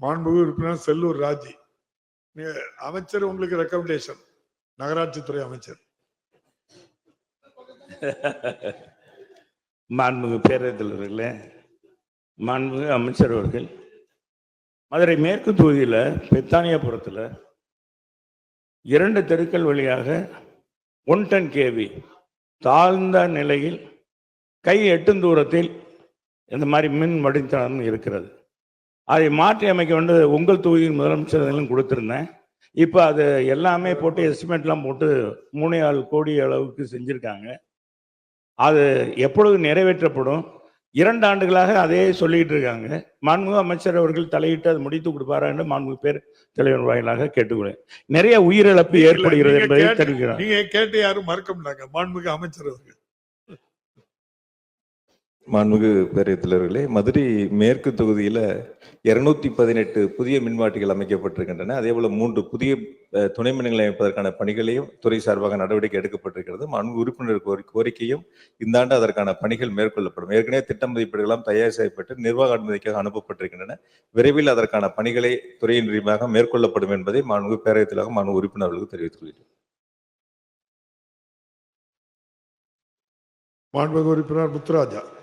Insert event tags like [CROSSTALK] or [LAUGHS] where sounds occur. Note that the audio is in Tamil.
மாண்புமிகு உறுப்பினர் செல்லூர் ராஜி. அமைச்சர் உங்களுக்கு ரெக்கமெண்டேஷன் நகராட்சித்துறை அமைச்சர். [LAUGHS] மாண்புமிகு பேரவைத்தலைவர்களே மாண்புமிகு அமைச்சர் அவர்கள். மதுரை மேற்கு தொகுதியில் பெத்தானியாபுரத்தில் இரண்டு தெருக்கள் வழியாக ஒன் டன் கேவி தாழ்ந்த நிலையில் கை எட்டும் தூரத்தில் இந்த மாதிரி மின் வடித்தளம் இருக்கிறது. அதை மாற்றி அமைக்க வேண்டியது உங்கள் தொகுதியின் முதலமைச்சர்களும் கொடுத்துருந்தேன். இப்போ அது எல்லாமே போட்டு எஸ்டிமேட்லாம் போட்டு மூணே ஆறு கோடி அளவுக்கு செஞ்சுருக்காங்க. அது எப்பொழுது நிறைவேற்றப்படும்? இரண்டு ஆண்டுகளாக அதே சொல்லிக்கிட்டு இருக்காங்க. மாண்புமிகு அமைச்சர் அவர்கள் தலையிட்டு அது முடித்து கொடுப்பாரா என்று மாண்புமிகு பேர் தலைவர் வாயிலாக கேட்டுக்கொள்ளேன் நிறைய உயிரிழப்பு ஏற்படுகிறது என்பதை தெரிவிக்கிறார். நீங்க கேட்டு யாரும் மறக்க மாட்டாங்க மாண்புமிகு அமைச்சர் அவர்கள். மாண்புமிகு பேரவைத்தலைவர்களே மதுரை மேற்கு தொகுதியில் இருநூத்தி பதினெட்டு புதிய மின்மாட்டிகள் அமைக்கப்பட்டிருக்கின்றன. அதே போல மூன்று புதிய துணை மின்நிலையம் அமைப்பதற்கான பணிகளையும் துறை சார்பாக நடவடிக்கை எடுக்கப்பட்டிருக்கிறது. மாண்பு உறுப்பினர் கோரி- கோரிக்கையும் இந்த ஆண்டு அதற்கான பணிகள் மேற்கொள்ளப்படும். ஏற்கனவே திட்ட மதிப்பீடுகளாம் தயார் செய்யப்பட்டு நிர்வாக அனுமதிக்காக அனுப்பப்பட்டிருக்கின்றன. விரைவில் அதற்கான பணிகளை துறையின் ரீதியாக மேற்கொள்ளப்படும் என்பதை மாண்பு பேரவைத் மாண்பு உறுப்பினர்களுக்கு தெரிவித்துக் கொள்கிறேன் உறுப்பினர் முத்துராஜா.